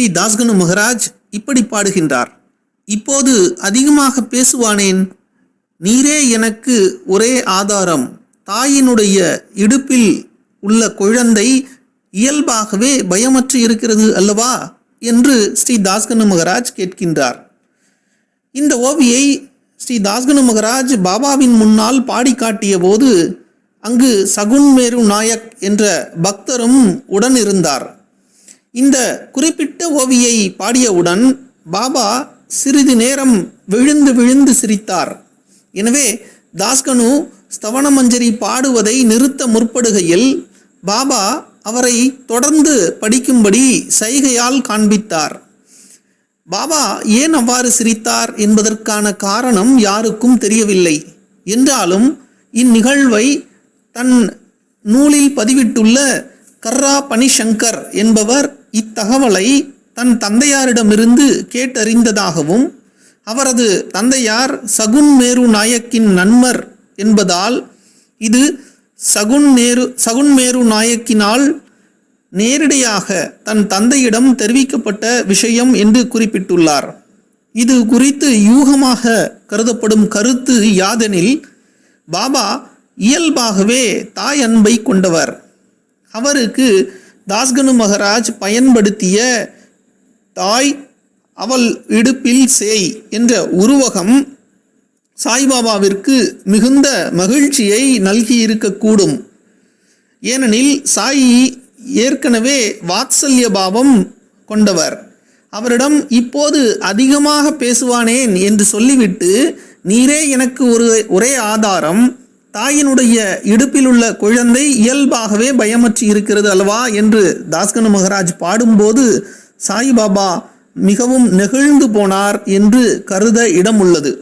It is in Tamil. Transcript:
ஸ்ரீ தாஸ்கனு மகராஜ் இப்படி பாடுகின்றார். இப்போது அதிகமாக பேசுவானேன்? நீரே எனக்கு ஒரே ஆதாரம். தாயினுடைய இடுப்பில் உள்ள குழந்தை இயல்பாகவே பயமற்று இருக்கிறது அல்லவா? என்று ஸ்ரீ தாஸ்கனு மகராஜ் கேட்கின்றார். இந்த ஓவியை ஸ்ரீ தாஸ்கனு மகராஜ் பாபாவின் முன்னால் பாடி காட்டிய போது அங்கு சகுன் மேரு நாயக் என்ற பக்தரும் உடனிருந்தார். இந்த குறிப்பிட்ட ஓவியை பாடியவுடன் பாபா சிறிது நேரம் விழுந்து விழுந்து சிரித்தார். எனவே தாஸ்கனு ஸ்தவன மஞ்சரி பாடுவதை நிறுத்த முற்படுகையில் பாபா அவரை தொடர்ந்து படிக்கும்படி சைகையால் காண்பித்தார். பாபா ஏன் அவ்வாறு சிரித்தார் என்பதற்கான காரணம் யாருக்கும் தெரியவில்லை. என்றாலும் இந்நிகழ்வை தன் நூலில் பதிவிட்டுள்ள கர்ரா பனிசங்கர் என்பவர் இத்தகவலை தன் தந்தையாரிடமிருந்து கேட்டறிந்ததாகவும் அவரது தந்தையார் சகுன் மேரு நாயக்கின் நண்பர் என்பதால் இது சகுன் நேரு சகுன் மேரு நாயக்கினால் நேரடியாக தன் தந்தையிடம் தெரிவிக்கப்பட்ட விஷயம் என்று குறிப்பிட்டுள்ளார். இது குறித்து யூகமாக கருதப்படும் கருத்து யாதெனில் பாபா இயல்பாகவே தாய் அன்பை கொண்டவர். அவருக்கு தாஸ்கனு மகராஜ் பயன்படுத்திய தாய் அவள் இடுப்பில் சேய் என்ற உருவகம் சாய்பாபாவிற்கு மிகுந்த மகிழ்ச்சியை நல்கியிருக்கக்கூடும். ஏனெனில் சாயி ஏற்கனவே வாத்சல்ய பாவம் கொண்டவர். அவரிடம் இப்போது அதிகமாக பேசுவானேன் என்று சொல்லிவிட்டு நீரே எனக்கு ஒரு ஒரே ஆதாரம் தாயினுடைய இடுப்பில் உள்ள குழந்தை இயல்பாகவே பயமற்று இருக்கிறது அல்லவா என்று தாஸ்கனு மகராஜ் பாடும்போது சாய்பாபா மிகவும் நெகிழ்ந்து போனார் என்று கருத இடம் உள்ளது